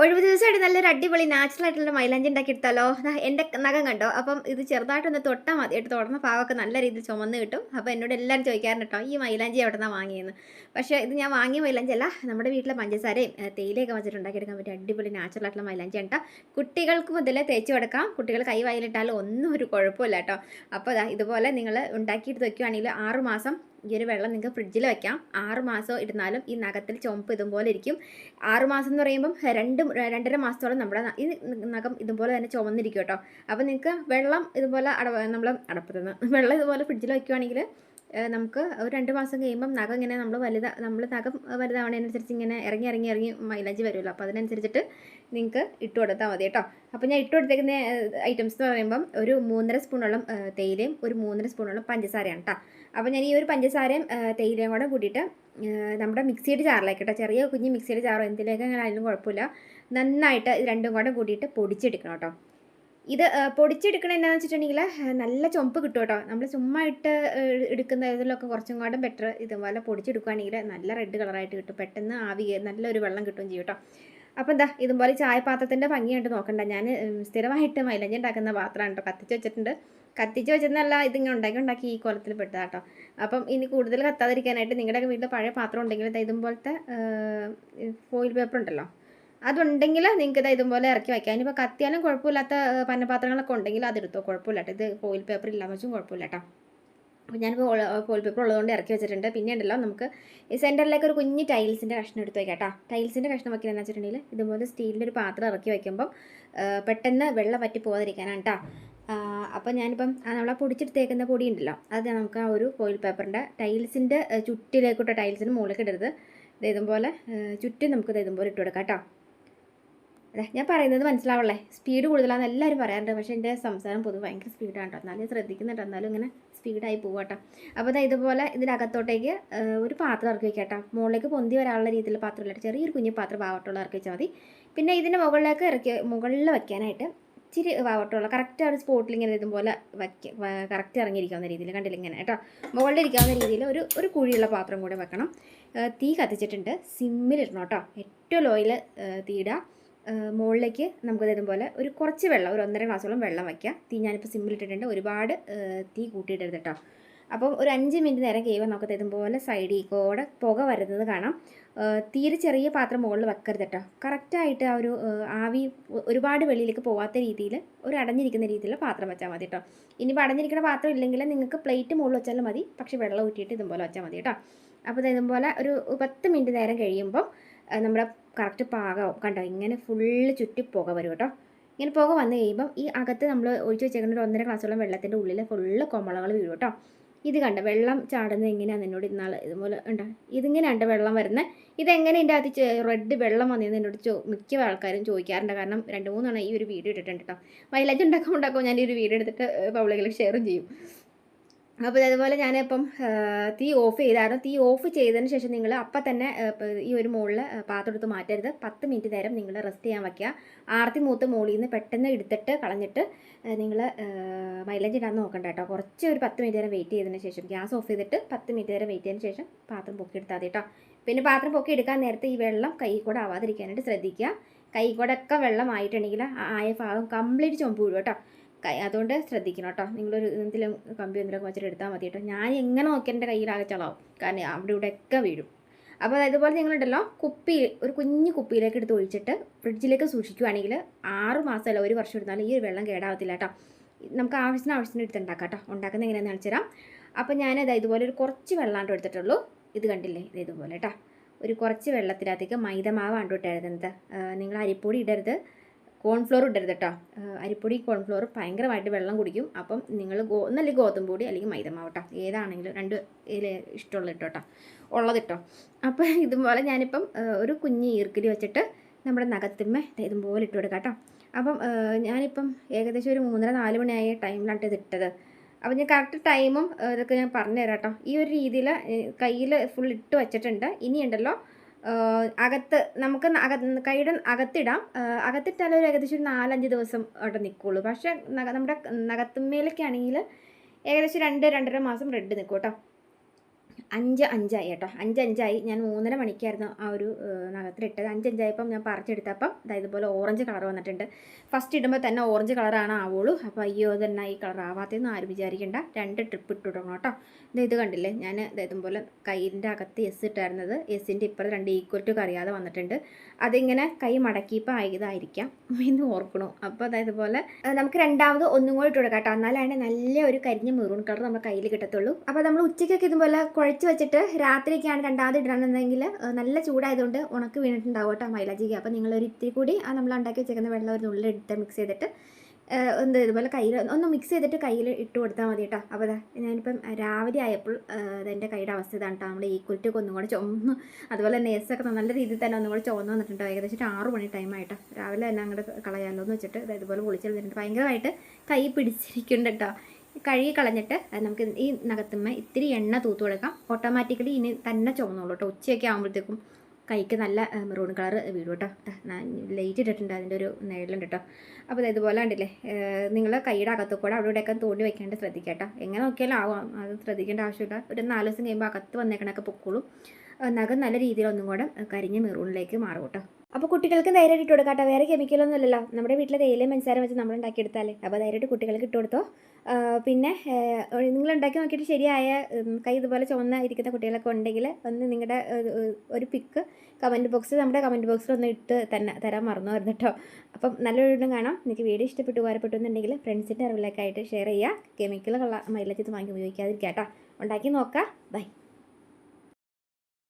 ഒഴിവ് ദിവസമായിട്ട് നല്ലൊരു അടിപൊളി നാച്ചുറൽ ആയിട്ടുള്ള മൈലാഞ്ചി ഉണ്ടാക്കി എടുത്താലോ എന്റെ നഖം കണ്ടോ? അപ്പം ഇത് ചെറുതായിട്ടൊന്ന് തൊട്ടാൽ മതി എടുത്ത് തുടർന്ന് ഭാഗമൊക്കെ നല്ല രീതിയിൽ ചുമന്ന് കിട്ടും. അപ്പോൾ എന്നോട് എല്ലാവരും ചോദിക്കാറുണ്ട് കേട്ടോ ഈ മൈലാഞ്ചി എവിടെ നിന്നാണ് വാങ്ങിയെന്ന്? പക്ഷേ ഇത് ഞാൻ വാങ്ങിയ മൈലാഞ്ചി അല്ല നമ്മുടെ വീട്ടിലെ പഞ്ചസാരയും തേയിലയൊക്കെ വെച്ചിട്ട് ഉണ്ടാക്കിയെടുക്കാൻ പറ്റിയ അടിപൊളി നാച്ചുറൽ ആയിട്ടുള്ള മൈലാഞ്ചി കേട്ടോ. കുട്ടികൾക്ക് മുതലേ തേച്ച് കൊടുക്കാം. കുട്ടികൾ കൈ വായിലിട്ടാലും ഒന്നും ഒരു കുഴപ്പമില്ല കേട്ടോ. അപ്പോൾ ഇതുപോലെ നിങ്ങൾ ഉണ്ടാക്കിയിട്ട് വയ്ക്കുകയാണെങ്കിൽ ആറ് മാസം ഈ ഒരു വെള്ളം നിങ്ങൾക്ക് ഫ്രിഡ്ജിൽ വെക്കാം. ആറ് മാസം ഇരുന്നാലും ഈ നഖത്തിൽ ചുമപ്പ് ഇതുപോലെ ഇരിക്കും. ആറ് മാസം എന്ന് പറയുമ്പം രണ്ട് രണ്ടര മാസത്തോളം നമ്മുടെ ഈ നഖം ഇതുപോലെ തന്നെ ചുമന്നിരിക്കും കേട്ടോ. അപ്പോൾ നിങ്ങൾക്ക് വെള്ളം ഇതുപോലെ അട നമ്മൾ അടപ്പത്തുനിന്ന് വെള്ളം ഇതുപോലെ ഫ്രിഡ്ജിൽ വയ്ക്കുകയാണെങ്കിൽ നമുക്ക് ഒരു രണ്ട് മാസം കഴിയുമ്പം നഖം ഇങ്ങനെ നമ്മൾ വലുതാ നമ്മൾ നഖം വലുതാവണതിനനുസരിച്ച് ഇങ്ങനെ ഇറങ്ങി ഇറങ്ങി ഇറങ്ങി മൈലേജ് വരുമല്ലോ അപ്പോൾ അതിനനുസരിച്ചിട്ട് നിങ്ങൾക്ക് ഇട്ട് കൊടുത്താൽ മതി കേട്ടോ. അപ്പോൾ ഞാൻ ഇട്ട് കൊടുത്തേക്കുന്ന ഐറ്റംസ് എന്ന് പറയുമ്പം ഒരു മൂന്നര സ്പൂണോളം തേയിലയും ഒരു മൂന്നര സ്പൂണോളം പഞ്ചസാരയാണ് കേട്ടോ. അപ്പോൾ ഞാൻ ഈ ഒരു പഞ്ചസാരയും തേയിലയും കൂടെ കൂട്ടിയിട്ട് നമ്മുടെ മിക്സിയുടെ ചാറിലേക്ക് കേട്ടോ ചെറിയ കുഞ്ഞ് മിക്സിയുടെ ചാറോ എന്തിലേക്കാണെങ്കിലും കുഴപ്പമില്ല. നന്നായിട്ട് ഇത് രണ്ടും കൂടെ കൂട്ടിയിട്ട് പൊടിച്ചെടുക്കണം കേട്ടോ. ഇത് പൊടിച്ചെടുക്കണ എന്താണെന്ന് വെച്ചിട്ടുണ്ടെങ്കിൽ നല്ല ചുമപ്പ് കിട്ടും കേട്ടോ നമ്മൾ ചുമ്മാ ഇട്ട് എടുക്കുന്ന ഇതിലൊക്കെ കുറച്ചും കൂടെ ബെറ്റർ ഇതുപോലെ പൊടിച്ചെടുക്കുകയാണെങ്കിൽ നല്ല റെഡ് കളറായിട്ട് കിട്ടും. പെട്ടെന്ന് ആവി നല്ലൊരു വെള്ളം കിട്ടുകയും ചെയ്യും കേട്ടോ അപ്പോൾ എന്താ ഇതുപോലെ ചായപാത്രത്തിന്റെ ഭംഗിയായിട്ട് നോക്കണ്ട. ഞാൻ സ്ഥിരമായിട്ട് മൈലഞ്ചി ഉണ്ടാക്കുന്ന പാത്രമാണ് കേട്ടോ കത്തിച്ച് വെച്ചിട്ടുണ്ട്. കത്തിച്ച് വെച്ചെന്നല്ല ഇതിങ്ങനെ ഉണ്ടാക്കി ഉണ്ടാക്കി ഈ കോലത്തിൽ പെട്ടതാ കേട്ടോ അപ്പം ഇനി കൂടുതൽ കത്താതിരിക്കാനായിട്ട് നിങ്ങളുടെയൊക്കെ വീട്ടിൽ പഴയ പാത്രം ഉണ്ടെങ്കിൽ ഇതുപോലത്തെ ഫോയിൽ പേപ്പർ ഉണ്ടല്ലോ. അതുണ്ടെങ്കിൽ നിങ്ങൾക്ക് ഇത് ഇതുപോലെ ഇറക്കി വയ്ക്കാം ഇനിയിപ്പോൾ കത്തിയാലും കുഴപ്പമില്ലാത്ത പന്നപാത്രങ്ങളൊക്കെ ഉണ്ടെങ്കിൽ അതെടുത്തോ കുഴപ്പമില്ല ഇത് ഫോയിൽ പേപ്പർ ഇല്ലാന്ന് വെച്ചും കുഴപ്പമില്ല കേട്ടോ. അപ്പോൾ ഞാനിപ്പോൾ ഫോയിൽ പേപ്പർ ഉള്ളതുകൊണ്ട് ഇറക്കി വെച്ചിട്ടുണ്ട്. പിന്നെ ഉണ്ടല്ലോ നമുക്ക് ഈ സെന്ററിലേക്ക് ഒരു കുഞ്ഞ് ടൈൽസിന്റെ കഷ്ണം എടുത്ത് വയ്ക്കാം കേട്ടോ. ടൈൽസിന്റെ കഷ്ണം വയ്ക്കുന്നതെന്ന് വെച്ചിട്ടുണ്ടെങ്കിൽ ഇതുപോലെ സ്റ്റീലിന്റെ ഒരു പാത്രം ഇറക്കി വയ്ക്കുമ്പം പെട്ടെന്ന് വെള്ളം പറ്റി പോകാതിരിക്കാനാണ് കേട്ടോ. അപ്പോൾ ഞാനിപ്പം ആ നമ്മളെ പൊടിച്ചെടുത്തേക്കുന്ന പൊടി ഉണ്ടല്ലോ അത് നമുക്ക് ആ ഒരു ഫോയിൽ പേപ്പറിന്റെ ടൈൽസിന്റെ ചുറ്റിലേക്കൂട്ട ടൈൽസിന് മുകളിലേക്ക് ഇടരുത്. ഇത് ഇതുപോലെ ചുറ്റും നമുക്ക് ഇത് ഇതുപോലെ ഇട്ട് കൊടുക്കാം കേട്ടോ. അതെ ഞാൻ പറയുന്നത് മനസ്സിലാവല്ലേ സ്പീഡ് കൂടുതലാണെന്ന് എല്ലാവരും പറയാറുണ്ട്. പക്ഷേ എന്റെ സംസാരം പൊതുവെ ഭയങ്കര സ്പീഡാണ് കേട്ടോ എന്നാലും ശ്രദ്ധിക്കുന്നുണ്ട്. എന്നാലും ഇങ്ങനെ സ്പീഡായി പോവാട്ടോ അപ്പോൾ ദാ ഇതുപോലെ ഇതിനകത്തോട്ടേക്ക് ഒരു പാത്രം ഇറക്കി വെക്കാം കേട്ടോ മുകളിലേക്ക് പൊന്തി വരാനുള്ള രീതിയിലുള്ള പാത്രമില്ല ചെറിയൊരു കുഞ്ഞു പാത്രം പാവട്ടുള്ള ഇറക്കി വെച്ചാൽ മതി. പിന്നെ ഇതിന്റെ മുകളിലേക്ക് ഇറക്കി മുകളിൽ വയ്ക്കാനായിട്ട് ഇച്ചിരി പാവട്ടുള്ള കറക്റ്റ് ആ ഒരു സ്പോട്ടിൽ ഇങ്ങനെ ഇതുപോലെ വയ്ക്കുക കറക്റ്റ് ഇറങ്ങിയിരിക്കാവുന്ന രീതിയിൽ കണ്ടില്ല ഇങ്ങനെ കേട്ടോ മുകളിൽ ഇരിക്കാവുന്ന രീതിയിൽ ഒരു ഒരു കുഴിയുള്ള പാത്രം കൂടെ വെക്കണം. തീ കത്തിച്ചിട്ടുണ്ട്. സിമ്മിലിടണം കേട്ടോ ഏറ്റവും ലോയിൽ തീയിടുക ഏഹ് നമുക്ക് തരും പോലെ ഒരു കുറച്ച് വെള്ളം ഒരു ഒന്നര ഗ്ലാസോളം വെള്ളം വയ്ക്കുക തീ ഞാനിപ്പോൾ സിമ്മിൽ ഇട്ടിട്ടുണ്ട്. ഒരുപാട് തീ കൂട്ടിയിട്ടരുത് കേട്ടോ അപ്പം ഒരു അഞ്ച് മിനിറ്റ് നേരം കഴിയുമ്പോൾ നമുക്ക് തരും പോലെ സൈഡിൽ കൂടെ പുക വരുന്നത് കാണാം. തീരെ ചെറിയ പാത്രം മുകളിൽ വെക്കരുത് കേട്ടോ കറക്റ്റായിട്ട് ആ ഒരു ആവി ഒരുപാട് വെളിയിലേക്ക് പോകാത്ത രീതിയിൽ ഒരു അടഞ്ഞിരിക്കുന്ന രീതിയിൽ പാത്രം വെച്ചാൽ മതി കേട്ടോ ഇനിയിപ്പോൾ അടഞ്ഞിരിക്കുന്ന പാത്രം ഇല്ലെങ്കിൽ നിങ്ങൾക്ക് പ്ലേറ്റ് മുകളിൽ വെച്ചാലും മതി. പക്ഷേ വെള്ളം ഊറ്റിയിട്ട് ഇതുപോലെ വെച്ചാൽ മതി കേട്ടോ അപ്പോൾ ഇത് ഇതുപോലെ ഒരു പത്ത് മിനിറ്റ് നേരം കഴിയുമ്പോൾ നമ്മുടെ കറക്റ്റ് പാകമാവും കണ്ടോ? ഇങ്ങനെ ഫുള്ള് ചുറ്റി പുക വരും കേട്ടോ. ഇങ്ങനെ പുക വന്നു കഴിയുമ്പം ഈ അകത്ത് നമ്മൾ ഒഴിച്ച് വെച്ചേക്കുന്ന ഒരു ഒന്നര ഗ്ലാസ്സോളം വെള്ളത്തിന്റെ ഉള്ളിൽ ഫുള്ള് കൊമളകൾ വീഴും കേട്ടോ. ഇത് കണ്ട? വെള്ളം ചാടുന്നത് എങ്ങനെയാണ് എന്നോട് ഇന്നാൾ ഇതുപോലെ ഉണ്ടോ? ഇതിങ്ങനെയുണ്ട് വെള്ളം വരുന്നത് ഇതെങ്ങനെ ഇതിന്റെ അകത്ത് റെഡ് വെള്ളം വന്നതെന്ന് എന്നോട് ചോ മിക്ക ആൾക്കാരും ചോദിക്കാറുണ്ട്. കാരണം രണ്ട് മൂന്നെണ്ണം ഈ ഒരു വീഡിയോ ഇട്ടിട്ടുണ്ട് കേട്ടോ. മൈലേജ് ഉണ്ടാക്കുമ്പോൾ ഉണ്ടാക്കുമ്പോൾ ഞാൻ ഈ ഒരു വീഡിയോ എടുത്തിട്ട് പബ്ലിക്കിൽ ഷെയറും ചെയ്യും. അപ്പോൾ അതുപോലെ ഞാനിപ്പം തീ ഓഫ് ചെയ്തായിരുന്നു. തീ ഓഫ് ചെയ്തതിന് ശേഷം നിങ്ങൾ അപ്പം തന്നെ ഈ ഒരു മുകളിൽ പാത്രം എടുത്ത് മാറ്റരുത്. പത്ത് മിനിറ്റ് നേരം നിങ്ങൾ റെസ്റ്റ് ചെയ്യാൻ വയ്ക്കുക. ആർത്തി മൂത്ത് മുകളിൽ നിന്ന് പെട്ടെന്ന് എടുത്തിട്ട് കളഞ്ഞിട്ട് നിങ്ങൾ മൈലേജ് ഇടാൻ നോക്കണ്ട കേട്ടോ. കുറച്ച് ഒരു പത്ത് മിനിറ്റ് നേരം വെയിറ്റ് ചെയ്തതിന് ശേഷം ഗ്യാസ് ഓഫ് ചെയ്തിട്ട് പത്ത് മിനിറ്റ് നേരം വെയിറ്റ് ചെയ്തതിന് ശേഷം പാത്രം പൊക്കി എടുത്താൽ മതി കേട്ടോ. പിന്നെ പാത്രം പൊക്കി എടുക്കാൻ നേരത്തെ ഈ വെള്ളം കൈ കൂടെ ആവാതിരിക്കാനായിട്ട് ശ്രദ്ധിക്കുക. കൈ കൂടെ ഒക്കെ വെള്ളം ആയിട്ടുണ്ടെങ്കിൽ ആയ ഭാഗം കംപ്ലീറ്റ് ചുമപ്പ് വീഴും കേട്ടോ. അതുകൊണ്ട് ശ്രദ്ധിക്കണം കേട്ടോ നിങ്ങളൊരു എന്തെങ്കിലും കമ്പി എന്തെങ്കിലും വെച്ചിട്ട് എടുത്താൽ മതി കേട്ടോ ഞാൻ എങ്ങനെ നോക്കി എന്റെ കയ്യിലാകെ ചളാവും. കാരണം അവിടെ ഇവിടെയൊക്കെ വീഴും. അപ്പോൾ അതുപോലെ നിങ്ങളുണ്ടല്ലോ കുപ്പി ഒരു കുഞ്ഞു കുപ്പിയിലേക്ക് എടുത്ത് ഒഴിച്ചിട്ട് ഫ്രിഡ്ജിലേക്ക് സൂക്ഷിക്കുകയാണെങ്കിൽ ആറ് മാസമല്ല ഒരു വർഷം എടുത്താലും ഈ ഒരു വെള്ളം കേടാവത്തില്ല കേട്ടോ നമുക്ക് ആവശ്യത്തിന് ആവശ്യത്തിന് എടുത്ത് ഉണ്ടാക്കാം കേട്ടോ ഉണ്ടാക്കുന്നത് എങ്ങനെയാണെന്ന് കാണിച്ചു തരാം. അപ്പോൾ ഞാനത് ഇതുപോലെ ഒരു കുറച്ച് വെള്ളമാണ്ട് എടുത്തിട്ടുള്ളൂ. ഇത് കണ്ടില്ലേ? ഇത് ഇതുപോലെ കേട്ടോ ഒരു കുറച്ച് വെള്ളത്തിനകത്തേക്ക് മൈദമാവാണ് കേട്ടോ ഇടരുത് നിങ്ങൾ അരിപ്പൊടി ഇടരുത്. കോൺഫ്ലോർ ഇടരുത് കേട്ടോ അരിപ്പൊടി കോൺഫ്ലോർ ഭയങ്കരമായിട്ട് വെള്ളം കുടിക്കും. അപ്പം നിങ്ങൾ ഗോ നല്ല ഗോതമ്പ് പൊടി അല്ലെങ്കിൽ മൈദമാവ് ഏതാണെങ്കിലും രണ്ട് ഇഷ്ടമുള്ള ഇട്ടോ കേട്ടോ ഉള്ളത് ഇട്ടോ അപ്പോൾ ഇതുപോലെ ഞാനിപ്പം ഒരു കുഞ്ഞ് ഈർക്കിലി വെച്ചിട്ട് നമ്മുടെ നഖത്തുമ്മേ ഇതുപോലെ ഇട്ട് കൊടുക്കാം കേട്ടോ അപ്പം ഞാനിപ്പം ഏകദേശം ഒരു മൂന്നര നാല് മണിയായ ടൈമിലാണ് ഇത് ഇട്ടത്. അപ്പം ഞാൻ കറക്റ്റ് ടൈമും ഇതൊക്കെ ഞാൻ പറഞ്ഞു തരാം കേട്ടോ ഈ ഒരു രീതിയിൽ കയ്യിൽ ഫുൾ ഇട്ട് വെച്ചിട്ടുണ്ട്. ഇനിയുണ്ടല്ലോ അകത്ത് നമുക്ക് ന- അക കൈയുടെ അകത്തിടാം. അകത്തിട്ടാലും ഒരു ഏകദേശം ഒരു നാലഞ്ച് ദിവസം അവിടെ നിൽക്കുള്ളൂ പക്ഷേ നമ്മുടെ നഖത്തുമ്മേലൊക്കെ ആണെങ്കിൽ ഏകദേശം രണ്ട് രണ്ടര മാസം റെഡ് നിൽക്കും കേട്ടോ. അഞ്ച് അഞ്ചായി കേട്ടോ. അഞ്ച് അഞ്ചായി. ഞാൻ മൂന്നര മണിക്കായിരുന്നു ആ ഒരു നഖത്തിലിട്ടത് അഞ്ച് അഞ്ചായപ്പം ഞാൻ പറിച്ചെടുത്തപ്പം അതായത് ഇതുപോലെ ഓറഞ്ച് കളർ വന്നിട്ടുണ്ട്. ഫസ്റ്റ് ഇടുമ്പോൾ തന്നെ ഓറഞ്ച് കളറാണ് ആവുള്ളൂ. അപ്പോൾ അയ്യോ തന്നെ ഈ കളർ ആവാത്തതെന്ന് ആരും വിചാരിക്കേണ്ട. രണ്ട് ട്രിപ്പ് ഇട്ട് തുടങ്ങണം കേട്ടോ. ഇത് ഇത് കണ്ടില്ലേ? ഞാൻ ദാ പോലെ കയ്യിന്റെ അകത്ത് എസ് ഇട്ടായിരുന്നത്. എസിന്റെ ഇപ്പുറം രണ്ട് ഈക്വൽ ടു അറിയാതെ വന്നിട്ടുണ്ട്. അതിങ്ങനെ കൈ മടക്കിയപ്പോൾ ആയതായിരിക്കാം എന്ന് ഓർക്കണു. അപ്പോൾ അതായത് പോലെ നമുക്ക് രണ്ടാമത് ഒന്നും കൂടി ഇട്ട് കൊടുക്കാം കേട്ടോ. എന്നാലാണ് നല്ല ഒരു കരിഞ്ഞ മെറൂൺ കളർ നമ്മുടെ കയ്യിൽ കിട്ടത്തുള്ളൂ. അപ്പോൾ നമ്മൾ ഉച്ചയ്ക്കൊക്കെ ഇതുപോലെ കുഴച്ച് വെച്ചിട്ട് രാത്രിയൊക്കെയാണ് രണ്ടാമത് ഇടണമെന്നുണ്ടെങ്കിൽ നല്ല ചൂടായതുകൊണ്ട് ഉണക്ക് വീണിട്ടുണ്ടാവും കേട്ടോ മൈലാജിക്ക് അപ്പോൾ നിങ്ങളൊരു ഇത്തിരി കൂടി ആ നമ്മൾ ഉണ്ടാക്കി വെച്ചേക്കുന്ന വെള്ളം ഒരു നുള്ളിൽ എടുത്ത് മിക്സ് ചെയ്തിട്ട് എന്ത് ഇതുപോലെ കയ്യിൽ ഒന്ന് മിക്സ് ചെയ്തിട്ട് കയ്യിൽ ഇട്ട് കൊടുത്താൽ മതി കേട്ടോ. അപ്പോൾ ഞാനിപ്പം രാവിലെ ആയപ്പോൾ അതെന്റെ കൈയുടെ അവസ്ഥ ഇതാണ് കേട്ടോ. നമ്മൾ ഈ ടു ഒന്നും കൂടെ ചുമന്നു അതുപോലെ തന്നെ എസ്സൊക്കെ നല്ല രീതിയിൽ തന്നെ ഒന്നും കൂടെ ചുവന്ന് വന്നിട്ടുണ്ട് ഏകദേശം ആറ് മണി ടൈമായിട്ടോ രാവിലെ തന്നെ അങ്ങോട്ട് കളയാമല്ലോ എന്ന് വെച്ചിട്ട് ഇതുപോലെ പൊളിച്ചെടുത്തിട്ടുണ്ട്. ഭയങ്കരമായിട്ട് കൈ പിടിച്ചിരിക്കുന്നുണ്ട് കേട്ടോ. കഴുകി കളഞ്ഞിട്ട് നമുക്ക് ഈ നഖത്തുമ്മ ഇത്തിരി എണ്ണ തൂത്ത് കൊടുക്കാം. ഓട്ടോമാറ്റിക്കലി ഇനി തന്നെ ചുവന്നോളൂ കേട്ടോ. ഉച്ചയൊക്കെ ആകുമ്പോഴത്തേക്കും കൈക്ക് നല്ല മെറൂൺ കളർ വീഴും കേട്ടോ. ലൈറ്റ് ഇട്ടിട്ടുണ്ട്. അതിന്റെ ഒരു നേരിലുണ്ട് കേട്ടോ. അപ്പോൾ ഇതുപോലെ ഉണ്ടല്ലേ നിങ്ങൾ കൈയുടെ അകത്ത് കൂടെ അവിടെ ഇവിടെയൊക്കെ തോണ്ടി വയ്ക്കാണ്ട് ശ്രദ്ധിക്കുക കേട്ടോ. എങ്ങനെ നോക്കിയാലും ആവാം. അത് ശ്രദ്ധിക്കേണ്ട ആവശ്യമില്ല. ഒരു നാല് ദിവസം കഴിയുമ്പോൾ അകത്ത് വന്നേക്കണൊക്കെ പൊക്കോളും. നഖം നല്ല രീതിയിൽ ഒന്നും കൂടെ കരിഞ്ഞ് മെറൂണിലേക്ക് മാറും കേട്ടോ. അപ്പോൾ കുട്ടികൾക്ക് ധൈര്യമായിട്ട് ഇട്ട് കൊടുക്കാം കേട്ടോ. വേറെ കെമിക്കലൊന്നും ഇല്ലല്ലോ. നമ്മുടെ വീട്ടിലെ തേയിലയും മനസ്സാരം വെച്ച് നമ്മൾ ഉണ്ടാക്കിയെടുത്താലേ. അപ്പോൾ ധൈര്യമായിട്ട് കുട്ടികൾക്ക് ഇട്ട് കൊടുത്തോ. പിന്നെ നിങ്ങൾ ഉണ്ടാക്കി നോക്കിയിട്ട് ശരിയായ കൈ ഇതുപോലെ ചുവന്ന ഇരിക്കുന്ന കുട്ടികളൊക്കെ ഉണ്ടെങ്കിൽ ഒന്ന് നിങ്ങളുടെ ഒരു പിക്ക് കമന്റ് ബോക്സ് നമ്മുടെ കമന്റ് ബോക്സിൽ ഒന്ന് ഇട്ട് തന്നെ തരാൻ മറന്നു വരുന്നു കേട്ടോ. അപ്പം നല്ലൊരു വീണ്ടും കാണാം. നിങ്ങൾക്ക് വീഡിയോ ഇഷ്ടപ്പെട്ട് ഉപകാരപ്പെട്ടു എന്നുണ്ടെങ്കിൽ ഫ്രണ്ട്സിന്റെ അറിവിലേക്കായിട്ട് ഷെയർ ചെയ്യുക. കെമിക്കലുകളുള്ള മൈലേജ് വാങ്ങി ഉപയോഗിക്കാതിരിക്കുക കേട്ടോ. ഉണ്ടാക്കി നോക്കാം. ബൈ